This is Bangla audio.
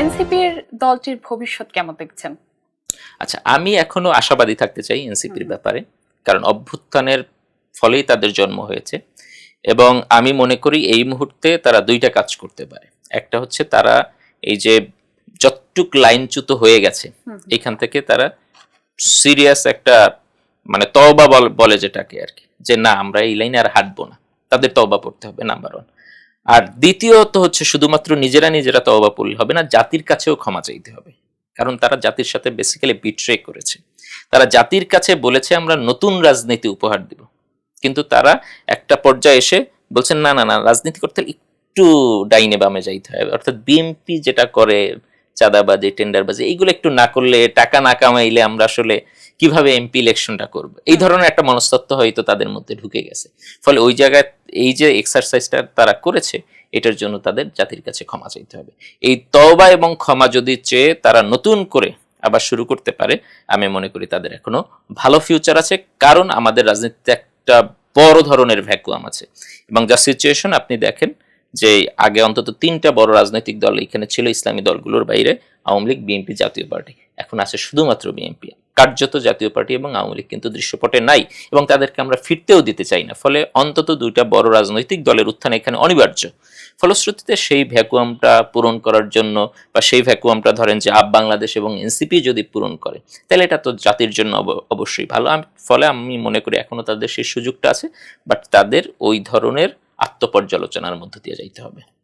এনসিপির দলটির ভবিষ্যৎ কেমন দেখছেন? আচ্ছা আমি এখনও আশাবাদী থাকতে চাই এনসিপির ব্যাপারে কারণ অভ্যুত্থানের ফলেই তাদের জন্ম হয়েছে এবং আমি মনে করি এই মুহূর্তে তারা দুইটা কাজ করতে পারে। একটা হচ্ছে তারা এই যে যতটুক লাইনচ্যুত হয়ে গেছে এখান থেকে তারা সিরিয়াস একটা মানে তওবা বলে যেটাকে আর কি যে না আমরা এই লাইনে আর হাঁটবো না। তাদের তওবা পড়তে হবে নাম্বার ওয়ান আর দ্বিতীয়ত হচ্ছে শুধুমাত্র নিজেরা নিজেরা তওবা পড়লে হবে না, জাতির কাছেও ক্ষমা চাইতে হবে। কারণ তারা জাতির সাথে বেসিক্যালি বিট্রে করেছে। তারা জাতির কাছে বলেছে, আমরা নতুন রাজনীতি উপহার দিব। কিন্তু তারা একটা পর্যায়ে এসে বলছেন না না না, রাজনীতি করতে একটু ডাইনে বামে যাইতে হবে অর্থাৎ বিএনপি যেটা করে চাঁদাবাজি টেন্ডারবাজি এইগুলো একটু না করলে টাকা না কামাইলে আমরা আসলে কীভাবে এমপি ইলেকশনটা করব? এই ধরনের একটা মনস্তত্ত্ব হয়তো তাদের মধ্যে ঢুকে গেছে। ফলে ওই জায়গায় এই যে এক্সারসাইজটা তারা করেছে এটার জন্য তাদের জাতির কাছে ক্ষমা চাইতে হবে। এই তওবা এবং ক্ষমা যদি চেয়ে তারা নতুন করে আবার শুরু করতে পারে আমি মনে করি তাদের এখনও ভালো ফিউচার আছে। কারণ আমাদের রাজনীতিতে একটা বড় ধরনের ভ্যাকুয়াম আছে। এবং যা সিচুয়েশন আপনি দেখেন যে আগে অন্তত তিনটা বড় রাজনৈতিক দল এখানে ছিল, ইসলামী দলগুলোর বাইরে, আওয়ামী লীগ, বিএনপি জাতীয় পার্টি। এখন আছে শুধুমাত্র বিএনপি। কার্যত জাতীয় পার্টি এবং আওয়ামী লীগ কিন্তু দৃশ্যপটে নাই এবং তাদেরকে আমরা ফিরতেও দিতে চাই না। ফলে অন্তত দুইটা বড় রাজনৈতিক দলের উত্থান এখানে অনিবার্য। ফলশ্রুতিতে সেই ভ্যাকুয়ামটা পূরণ করার জন্য বা সেই ভ্যাকুয়ামটা ধরেন যে আপ বাংলাদেশ এবং এনসিপি যদি পূরণ করে, তাহলে এটা তো জাতির জন্য অব- অবশ্যই ভালো। ফলে আমি মনে করি এখনও তাদের সেই সুযোগটা আছে, বাট তাদের ওই ধরনের আত্মপর্যালোচনার মধ্য দিয়ে যাইতে হবে।